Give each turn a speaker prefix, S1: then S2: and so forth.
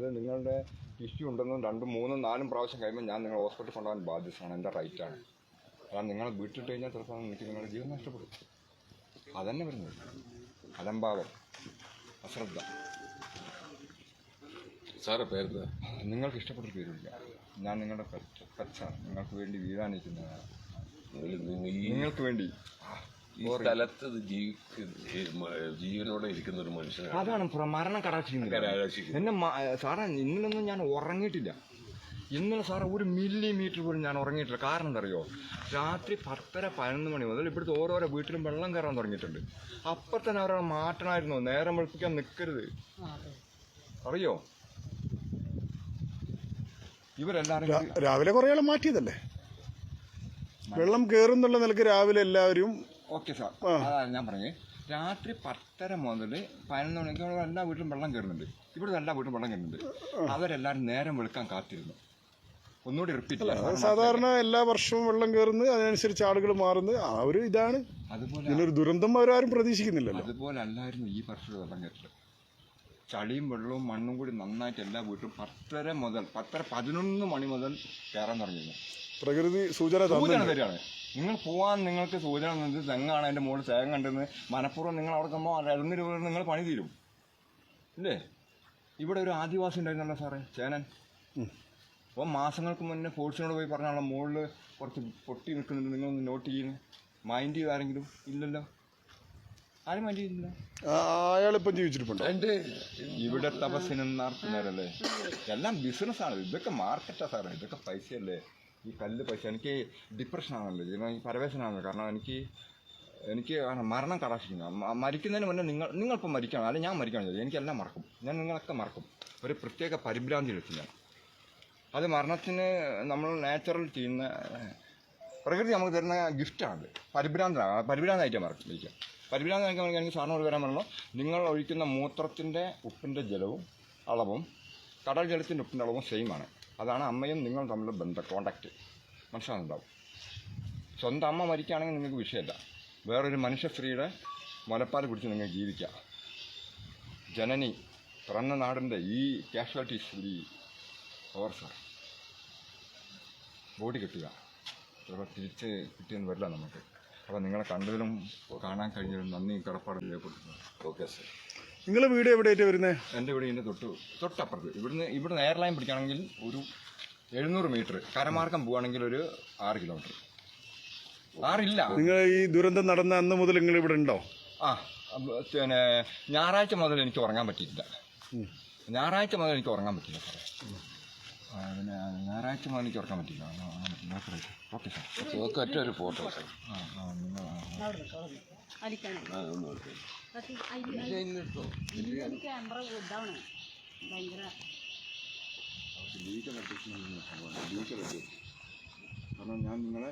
S1: അത് നിങ്ങളുടെ ഇഷ്യൂ ഉണ്ടെന്നും രണ്ടും മൂന്നും നാലും പ്രാവശ്യം കഴിയുമ്പോൾ ഞാൻ നിങ്ങൾ ഹോസ്പിറ്റലിൽ കൊണ്ടുപോകാൻ ബാധ്യതയാണ് എന്റെ റൈറ്റാണ്. കാരണം നിങ്ങൾ വീട്ടിട്ട് കഴിഞ്ഞാൽ ചിലപ്പോൾ എനിക്ക് നിങ്ങളുടെ ജീവൻ നഷ്ടപ്പെടും. അതന്നെ വരുന്നത്. അലംഭാവം. അശ്രദ്ധ.
S2: സാറെ പേര്
S1: നിങ്ങൾക്ക് ഇഷ്ടപ്പെട്ട പേരില്ല ഞാൻ നിങ്ങളുടെ കച്ച പെറ്റാണ്. നിങ്ങൾക്ക് വേണ്ടി വീഴാനിരിക്കുന്നതാണ്.
S2: നിങ്ങൾ- നിങ്ങൾ
S1: നിങ്ങൾക്ക് വേണ്ടി.
S2: ഈ സ്ഥലത്ത് ജീവിക്കുന്ന ജീവനോടെ ഇരിക്കുന്ന ഒരു മനുഷ്യനാണ്.
S1: അതാണ് മരണം കടാക്ഷിക്കുന്നത്. എന്നെ സാറേ ഇന്നലൊന്നും ഞാൻ ഉറങ്ങിയിട്ടില്ല. ഇന്നലെ സാറേ ഒരു മില്ലിമീറ്റർ പോലും ഞാൻ ഉറങ്ങിയിട്ടില്ല. കാരണം എന്താ അറിയോ? രാത്രി പത്തര പതിനൊന്ന് മണി മുതൽ ഇവിടുത്തെ ഓരോരോ വീട്ടിലും വെള്ളം കയറാൻ തുടങ്ങിയിട്ടുണ്ട്. അപ്പം തന്നെ അവരവിടെ മാറ്റണമായിരുന്നു. നേരം വെളുപ്പിക്കാൻ നിൽക്കരുത് അറിയോ? ഇവരെല്ലാരും
S3: രാവിലെ കുറേ ആളെ മാറ്റിയതല്ലേ? വെള്ളം കേറുന്നുള്ള എന്നുള്ള നിലയ്ക്ക് രാവിലെ എല്ലാവരും
S1: ഓക്കെ സാർ. അതാണ് ഞാൻ പറഞ്ഞത് രാത്രി പത്തര മുതൽ പതിനൊന്ന് മണിക്ക് ഇവിടെ എല്ലാ വീട്ടിലും വെള്ളം കയറുന്നുണ്ട്. ഇവിടെ എല്ലാ വീട്ടിലും വെള്ളം കയറുന്നുണ്ട്. അവരെല്ലാവരും നേരം വെളുക്കാൻ കാത്തിരുന്നു. ഒന്നുകൂടി റിപ്പീറ്റ്
S3: സാധാരണ എല്ലാ വർഷവും വെള്ളം കയറുന്നു അതിനനുസരിച്ച് ആളുകൾ മാറുന്നു ആ ഒരു ഇതാണ്.
S1: അതുപോലെ
S3: ഇതിനൊരു ദുരന്തം അവരാരും പ്രതീക്ഷിക്കുന്നില്ലല്ലോ.
S1: അതുപോലെ അല്ലായിരുന്നു ഈ വർഷം വെള്ളം കയറ്റൽ. ചളിയും വെള്ളവും മണ്ണും കൂടി നന്നായിട്ട് എല്ലാ വീട്ടിലും പത്തര മുതൽ പത്തര പതിനൊന്ന് മണി മുതൽ കയറാൻ തുടങ്ങിയിരുന്നു.
S3: പ്രകൃതി സൂചന
S1: തരികയാണ്. നിങ്ങൾ പോവാൻ നിങ്ങൾക്ക് സൂചന തന്നത് തെങ്ങാണ് അതിന്റെ മുകളിൽ തേങ്ങ ഉണ്ടെന്ന് മനഃപൂർവം നിങ്ങൾ അവിടെ കമ്പോൾ ഇറങ്ങി നിങ്ങൾ പണി തീരും. ഇല്ലേ? ഇവിടെ ഒരു ആദിവാസി ഉണ്ടായിരുന്നല്ലോ സാറേ ചേനൻ. അപ്പോൾ മാസങ്ങൾക്ക് മുന്നേ ഫോഴ്സിനോട് പോയി പറഞ്ഞാണല്ലോ മുകളിൽ കുറച്ച് പൊട്ടി നിൽക്കുന്നുണ്ട് നിങ്ങളൊന്ന് നോട്ട് ചെയ്യുന്നു മൈൻഡ് ചെയ്ത് ആരെങ്കിലും? ഇല്ലല്ലോ. ആരും മൈൻഡ് ചെയ്യുന്നില്ല
S3: അയാളിപ്പം ജീവിച്ചിട്ടുണ്ട്
S2: എന്റെ
S1: ഇവിടെ നടത്തുന്നവരല്ലേ? എല്ലാം ബിസിനസ്സാണ് ഇതൊക്കെ മാർക്കറ്റാ സാറേ ഇതൊക്കെ പൈസയല്ലേ? ഈ കല്ല് പൈസ എനിക്ക് ഡിപ്രഷനാണല്ലോ ഇതിന് ഈ പരവേശനാണല്ലോ കാരണം എനിക്ക് എനിക്ക് മരണം കടാക്ഷിക്കുന്നു. മ- മരിക്കുന്നതിന് മുന്നേ നിങ്ങൾ നിങ്ങളിപ്പോൾ മരിക്കണം. അല്ലെങ്കിൽ ഞാൻ മരിക്കണം എനിക്കെല്ലാം മറക്കും. ഞാൻ നിങ്ങളൊക്കെ മറക്കും. ഒരു പ്രത്യേക പരിഭ്രാന്തിയിലെത്തി ഞാൻ. അത് മരണത്തിന് നമ്മൾ നാച്ചുറൽ ചെയ്യുന്ന പ്രകൃതി നമുക്ക് തരുന്ന ഗിഫ്റ്റാണ് പരിഭ്രാന്തമാണ് പരിഭ്രാന്തായിട്ട് മറക്കും ഇരിക്കുക പരിഭ്രാന്തി എനിക്ക് എനിക്ക് സാറിനോട് വരാൻ പറഞ്ഞു നിങ്ങൾ ഒഴിക്കുന്ന മൂത്രത്തിന്റെ ഉപ്പിന്റെ ജലവും അളവും കടൽ ജലത്തിന്റെ ഉപ്പിന്റെ അളവും സെയിമാണ് അതാണ് അമ്മയും നിങ്ങൾ തമ്മിലുള്ള ബന്ധം കോണ്ടാക്റ്റ് മനസ്സിലാകുന്നുണ്ടാവും സ്വന്തം അമ്മ മരിക്കുകയാണെങ്കിൽ നിങ്ങൾക്ക് വിഷയമല്ല. വേറൊരു മനുഷ്യ സ്ത്രീയുടെ മുലപ്പാൽ കുടിച്ച് നിങ്ങൾ ജീവിക്കാം ജനനി പിറന്ന നാടിന്റെ ഈ കാഷ്വാലിറ്റീസ് ഈ സാർ ബോഡി കിട്ടുക. ചിലപ്പോൾ തിരിച്ച് കിട്ടിയെന്ന് വരില്ല നമുക്ക്. അപ്പോൾ നിങ്ങളെ കണ്ടതിലും കാണാൻ കഴിഞ്ഞതിലും നന്ദി കടപ്പാടിലേക്ക് രേഖപ്പെടുത്തുന്നു.
S2: ഓക്കെ സാർ
S3: നിങ്ങളെ വീട് എവിടെയായിട്ട് വരുന്നത്
S1: എന്റെ വീട് ഇതിന്റെ തൊട്ട് തൊട്ടപ്പുറത്ത്. ഇവിടുന്ന് ഇവിടുന്ന് എയർലൈൻ പിടിക്കുകയാണെങ്കിൽ ഒരു എഴുന്നൂറ് മീറ്റർ കരമാർഗം പോവുകയാണെങ്കിൽ ഒരു ആറ് കിലോമീറ്റർ ആറില്ല.
S3: നിങ്ങൾ ഈ ദുരന്തം നടന്ന അന്ന് മുതൽ നിങ്ങൾ ഇവിടെ ഉണ്ടോ?
S1: ആ പിന്നെ ഞായറാഴ്ച മുതൽ എനിക്ക് ഉറങ്ങാൻ പറ്റിയിട്ടില്ല. ഞായറാഴ്ച മുതൽ എനിക്ക് ഉറങ്ങാൻ പറ്റില്ല സാറേ. ആ, പിന്നെ ഞായറാഴ്ച മണിക്ക് ഉറക്കാൻ പറ്റില്ല. Okay sir.
S2: ഒറ്റ ഒരു ഫോട്ടോ. സാർ
S1: ആ നിങ്ങൾ
S4: അതിന്
S1: കാരണം ഞാൻ നിങ്ങളെ